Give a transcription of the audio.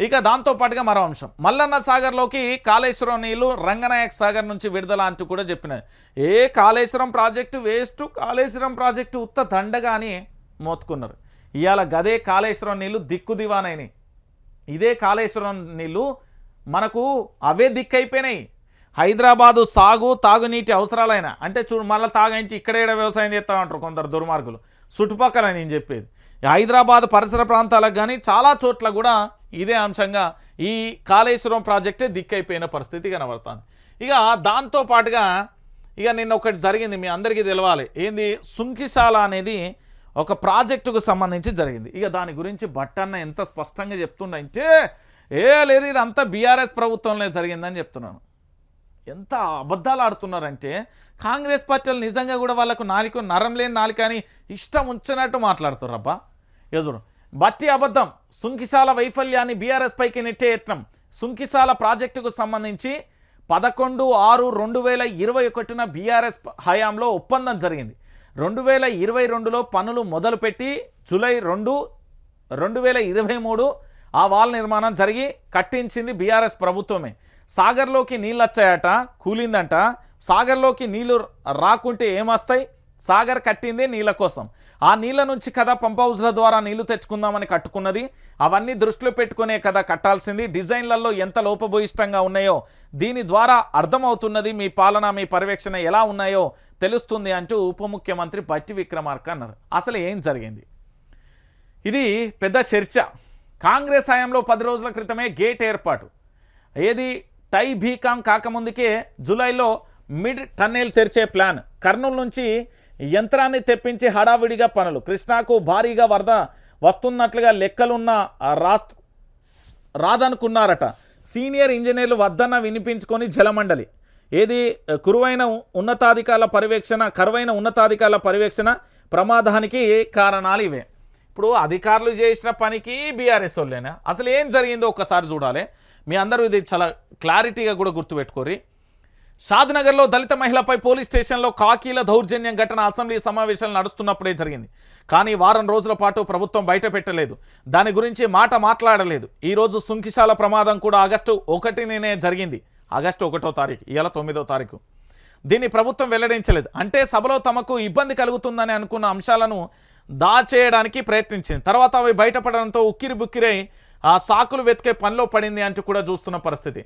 ఇక దాంతో పాటుగా మరో అంశం. మల్లన్న సాగర్లోకి కాళేశ్వరం నీళ్ళు రంగనాయక్ సాగర్ నుంచి విడుదల అంటూ కూడా చెప్పినది ఏ Kaleshwaram project waste Kaleshwaram project ఉత్త దండగా అని మోతుకున్నారు ఇవాళ గదే కాళేశ్వరం నీళ్ళు దిక్కు దివానైనాయి ఇదే కాళేశ్వరం నీళ్ళు మనకు అవే దిక్కైపోయినాయి. హైదరాబాదు సాగు తాగునీటి అవసరాలైన. అంటే చూడు మళ్ళీ తాగంటి ఇక్కడే ఈడ వ్యవసాయం చేస్తామంటారు కొందరు దుర్మార్గులు. చుట్టుపక్కల నేను చెప్పేది. హైదరాబాద్ పరిసర ప్రాంతాలకు కానీ చాలా చోట్ల కూడా ఇదే అంశంగా ఈ కాళేశ్వరం ప్రాజెక్టే దిక్కైపోయిన పరిస్థితి కనబడుతుంది. ఇక దాంతో పాటుగా ఇక నిన్న ఒకటి జరిగింది మీ అందరికీ తెలవాలి. ఏంది? సుంకిశాల అనేది ఒక ప్రాజెక్టుకు సంబంధించి జరిగింది. ఇక దాని గురించి బట్టన్న ఎంత స్పష్టంగా చెప్తుండంటే ఏ లేదు ఇది అంతా బీఆర్ఎస్ ప్రభుత్వంలో జరిగిందని చెప్తున్నాను. ఎంత అబద్ధాలు ఆడుతున్నారంటే కాంగ్రెస్ పార్టీలు నిజంగా కూడా వాళ్ళకు నాలుగు నరం లేని నాలుక అని ఇష్టం ఉంచినట్టు మాట్లాడుతున్నారబ్బా. ఎదురు బట్టి అబద్ధం సుంకిశాల వైఫల్యాన్ని బీఆర్ఎస్ పైకి నెట్టే యత్నం. సుంకిశాల ప్రాజెక్టుకు సంబంధించి పదకొండు ఆరు రెండు వేల ఇరవై ఒకటిన బీఆర్ఎస్ హయాంలో ఒప్పందం జరిగింది. రెండు వేల ఇరవై రెండులో పనులు మొదలుపెట్టి జూలై రెండు రెండు వేల ఇరవై మూడు ఆ వాల్ నిర్మాణం జరిగి కట్టించింది బీఆర్ఎస్ ప్రభుత్వమే. సాగర్లోకి నీళ్ళు వచ్చాయట కూలిందంట. సాగర్లోకి నీళ్ళు రాకుంటే ఏమొస్తాయి? సాగర్ కట్టింది నీళ్ళ కోసం. ఆ నీళ్ళ నుంచి కదా పంప్ హౌస్ల ద్వారా నీళ్ళు తెచ్చుకుందామని కట్టుకున్నది? అవన్నీ దృష్టిలో పెట్టుకునే కదా కట్టాల్సింది? డిజైన్లలో ఎంత లోపభూయిష్టంగా ఉన్నాయో? దీని ద్వారా అర్థమవుతున్నది మీ పాలన మీ పర్యవేక్షణ ఎలా ఉన్నాయో తెలుస్తుంది అంటూ ఉప ముఖ్యమంత్రి బట్టి విక్రమార్క అన్నారు. అసలు ఏం జరిగింది? ఇది పెద్ద చర్చ. కాంగ్రెస్ హయాంలో పది రోజుల క్రితమే గేట్ ఏర్పాటు. ఏది? టై బీకాం కాకముందుకే జూలైలో మిడ్ టన్నెల్ తెరిచే ప్లాన్. కర్నూలు నుంచి యంత్రాన్ని తెప్పించి హడావిడిగా పనులు. కృష్ణాకు భారీగా వరద వస్తున్నట్లుగా లెక్కలున్న ఆ రాదనుకున్నారట. సీనియర్ ఇంజనీర్లు వద్దన్న వినిపించుకొని జలమండలి. ఏది? కురువైన ఉన్నతాధికారుల పర్యవేక్షణ కరువైన ఉన్నతాధికారుల పర్యవేక్షణ ప్రమాదానికి కారణాలు ఇవే. ఇప్పుడు అధికారులు చేసిన పనికి బీఆర్ఎస్ వాళ్ళేనా? అసలు ఏం జరిగిందో ఒక్కసారి చూడాలి. మీ అందరూ ఇది చాలా క్లారిటీగా కూడా గుర్తుపెట్టుకోరి షాద్నగర్లో దళిత మహిళపై పోలీస్ స్టేషన్లో కాకీల దౌర్జన్యం ఘటన అసెంబ్లీ సమావేశాలు నడుస్తున్నప్పుడే జరిగింది. కానీ వారం రోజుల పాటు ప్రభుత్వం బయట పెట్టలేదు. దాని గురించి మాట మాట్లాడలేదు. ఈరోజు సుంకిశాల ప్రమాదం కూడా ఆగస్టు ఒకటినే జరిగింది. ఆగస్టు ఒకటో తారీఖు ఇవాళ తొమ్మిదో తారీఖు. దీన్ని ప్రభుత్వం వెల్లడించలేదు. అంటే సభలో తమకు ఇబ్బంది కలుగుతుందని అనుకున్న అంశాలను దాచేయడానికి ప్రయత్నించింది. తర్వాత అవి బయటపడడంతో ఉక్కిరి బుక్కిరై ఆ సాకులు వెతికే పనిలో పడింది అంటూ కూడా చూస్తున్న పరిస్థితి.